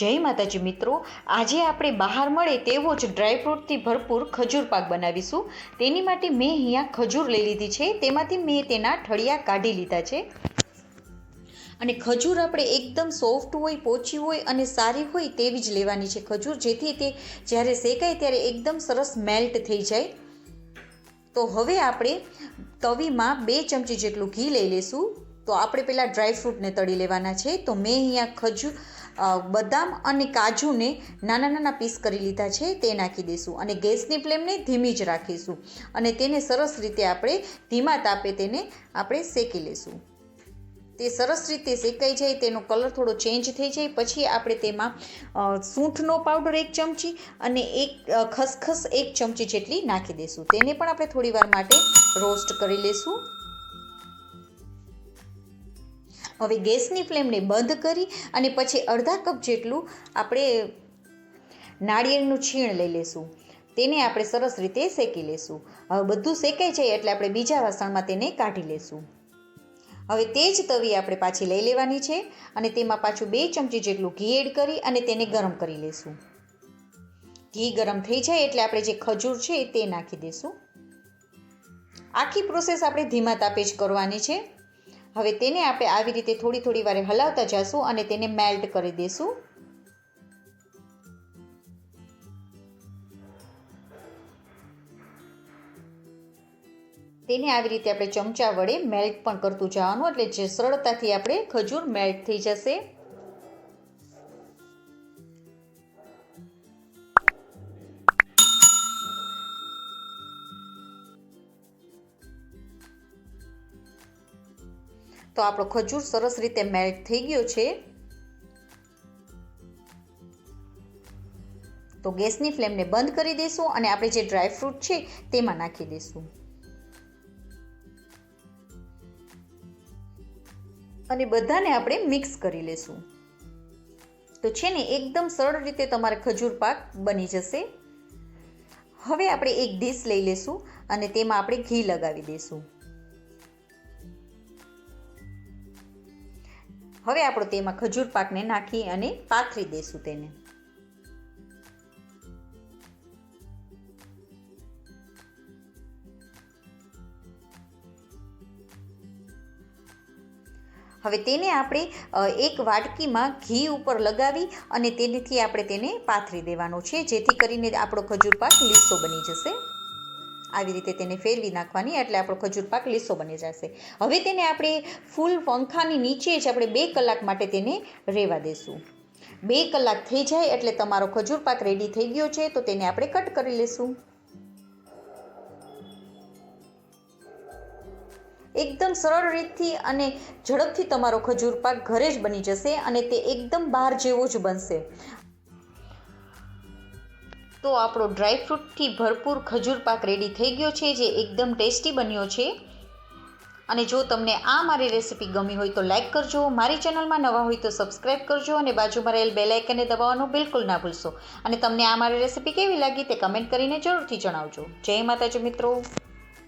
જય માતાજી મિત્રો, આજે આપણે બહાર મળે તેવો જ ડ્રાયફ્રૂટથી ભરપૂર ખજૂર પાક બનાવીશું. તેની માટે મેં અહીંયા ખજૂર લઈ લીધી છે. તેમાંથી મેં તેના ઠળિયા કાઢી લીધા છે. અને ખજૂર આપણે એકદમ સોફ્ટ હોય, પોચી હોય અને સારી હોય તેવી જ લેવાની છે ખજૂર. જેથી તે જ્યારે શેકાય ત્યારે એકદમ સરસ મેલ્ટ થઈ જાય. તો હવે આપણે તવીમાં બે ચમચી જેટલું ઘી લઈ લઈશું તો આપણે પહેલાં ડ્રાયફ્રૂટને તળી લેવાના છે. તો મેં અહીંયા ખજૂર બદામ અને કાજુને નાના નાના પીસ કરી લીધા છે, તે નાખી દઈશું અને ગેસની ફ્લેમને ધીમી જ રાખીશું અને તેને સરસ રીતે આપણે ધીમા તાપે તેને આપણે શેકી લેશું. તે સરસ રીતે શેકાઈ જાય, તેનો કલર થોડો ચેન્જ થઈ જાય, પછી આપણે તેમાં સૂંઠનો પાવડર એક ચમચી અને એક ખસખસ એક ચમચી જેટલી નાખી દઈશું. તેને પણ આપણે થોડીવાર માટે રોસ્ટ કરી લેશું. હવે ગેસની ફ્લેમને બંધ કરી અને પછી અડધા કપ જેટલું આપણે નાળિયેરનું છીણ લઈ લેશું. તેને આપણે સરસ રીતે શેકી લેશું. હવે બધું શેકાઈ જાય એટલે આપણે બીજા વાસણમાં તેને કાઢી લેશું. હવે તે જ તવી આપણે પાછી લઈ લેવાની છે અને તેમાં પાછું બે ચમચી જેટલું ઘી એડ કરી અને તેને ગરમ કરી લેશું. ઘી ગરમ થઈ જાય એટલે આપણે જે ખજૂર છે તે નાખી દઈશું આખી પ્રોસેસ આપણે ધીમા તાપે જ કરવાની છે. હવે તેને આપણે આવી રીતે થોડી થોડી વારે હલાવતા જઈશું અને તેને મેલ્ટ કરી દઈશું તેને આવી રીતે આપણે ચમચા વડે મેલ્ટ પણ કરતું જવાનું, એટલે જે સરળતાથી આપણે ખજૂર મેલ્ટ થઈ જશે. તો આપણો ખજૂર સરસ રીતે મેલ્ટ થઈ ગયો છે. તો ગેસની ફ્લેમને બંધ કરી દઈશું અને આપણે જે ડ્રાયફ્રૂટ છે તેમાં નાખી દઈશું અને બધાને આપણે મિક્સ કરી લેશું. તો છે ને, એકદમ સરળ રીતે તમારે ખજૂર પાક બની જશે. હવે આપણે એક ડીશ લઈ લેશું અને તેમાં આપણે ઘી લગાવી દઈશું હવે આપણે તેમાં ખજૂર પાકને નાખી અને પાથરી દઈશું તેને. હવે તેને આપણે એક વાટકીમાં ઘી ઉપર લગાવી અને તેનેથી આપણે તેને પાથરી દેવાનો છે, જેથી કરીને આપણો ખજૂર પાક લીસો બની જશે. આવી રીતે તેને ફેરવી નાખવાની, એટલે આપણો ખજૂર પાક લીસો બની જશે. હવે તેને આપણે ફૂલ પંખાની નીચે જ આપણે બે કલાક માટે તેને રહેવા દેશું. બે કલાક થઈ જાય એટલે તમારો ખજૂર પાક રેડી થઈ ગયો છે, તો તેને આપણે કટ કરી લેશું. એકદમ સરળ રીતથી અને ઝડપથી તમારો ખજૂર પાક ઘરે જ બની જશે અને તે એકદમ બહાર જેવો જ બનશે. તો આપણો ડ્રાયફ્રૂટથી ભરપૂર ખજૂર પાક રેડી થઈ ગયો છે, જે એકદમ ટેસ્ટી બન્યો છે. અને જો તમને આ મારી રેસિપી ગમી હોય તો લાઈક કરજો, મારી ચેનલમાં નવા હોય તો સબસ્ક્રાઈબ કરજો અને બાજુમાં રહેલ બેલ આઇકનને દબાવવાનું બિલકુલ ના ભૂલશો. અને તમને આ મારી રેસિપી કેવી લાગી તે કમેન્ટ કરીને જરૂરથી જણાવજો. જય માતાજી મિત્રો.